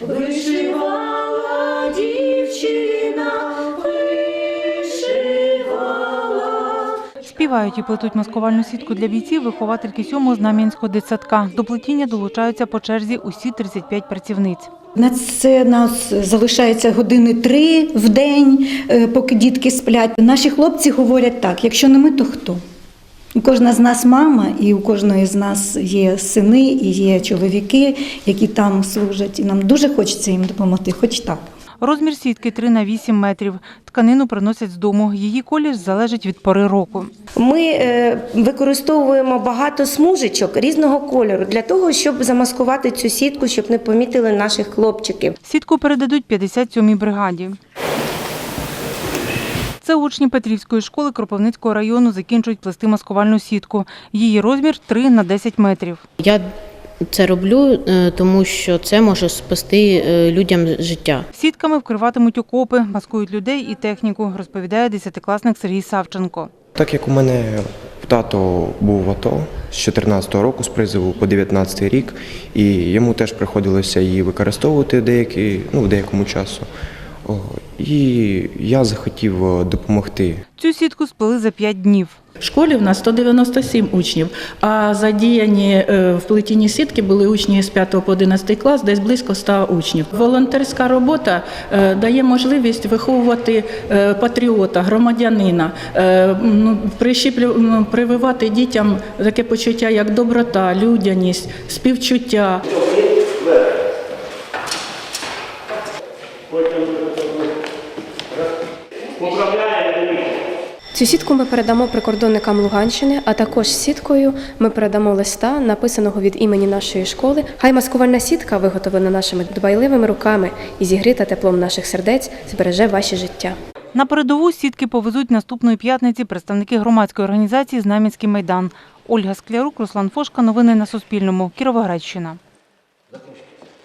Вишивала дівчина, вишивала. Співають і плетуть маскувальну сітку для бійців виховательки 7-го знам'янського дитсадка. До плетіння долучаються по черзі усі 35 працівниць. На це нас залишається години три в день, е, поки дітки сплять. Наші хлопці говорять так: якщо не ми, то хто? У кожна з нас мама, і у кожної з нас є сини, і є чоловіки, які там служать. І нам дуже хочеться їм допомогти, хоч так. Розмір сітки 3 на 8 метрів. Тканину приносять з дому. Її колір залежить від пори року. Ми е, використовуємо багато смужечок різного кольору для того, щоб замаскувати цю сітку, щоб не помітили наших хлопчиків. Сітку передадуть 57-й бригаді. Це учні Петрівської школи Кропивницького району закінчують плести маскувальну сітку. Її розмір 3 на 10 метрів. Я це роблю, е, тому що це може спасти е, людям життя. Сітками вкриватимуть окопи, маскують людей і техніку, розповідає десятикласник Сергій Савченко. Так як у мене тато був в АТО з 14-го року, з призову по 19-й рік, і йому теж приходилося її використовувати деякі, ну, в деякому часу. І я захотів е, допомогти. Цю сітку сплели за 5 днів. В школі в нас 197 учнів, а задіяні е, в плетінні сітки були учні з 5 по 11 клас, десь близько 100 учнів. Волонтерська робота е, дає можливість виховувати патріота, громадянина, ну, ну, прививати дітям таке почуття, як доброта, людяність, співчуття. Цю сітку ми передамо прикордонникам Луганщини, а також сіткою ми передамо листа, написаного від імені нашої школи. Хай маскувальна сітка, виготовлена нашими дбайливими руками і зігріта теплом наших сердець, збереже ваші життя. На передову сітки повезуть наступної п'ятниці представники громадської організації Знам'янський майдан. Ольга Склярук, Руслан Фошка. Новини на Суспільному. Кіровоградщина.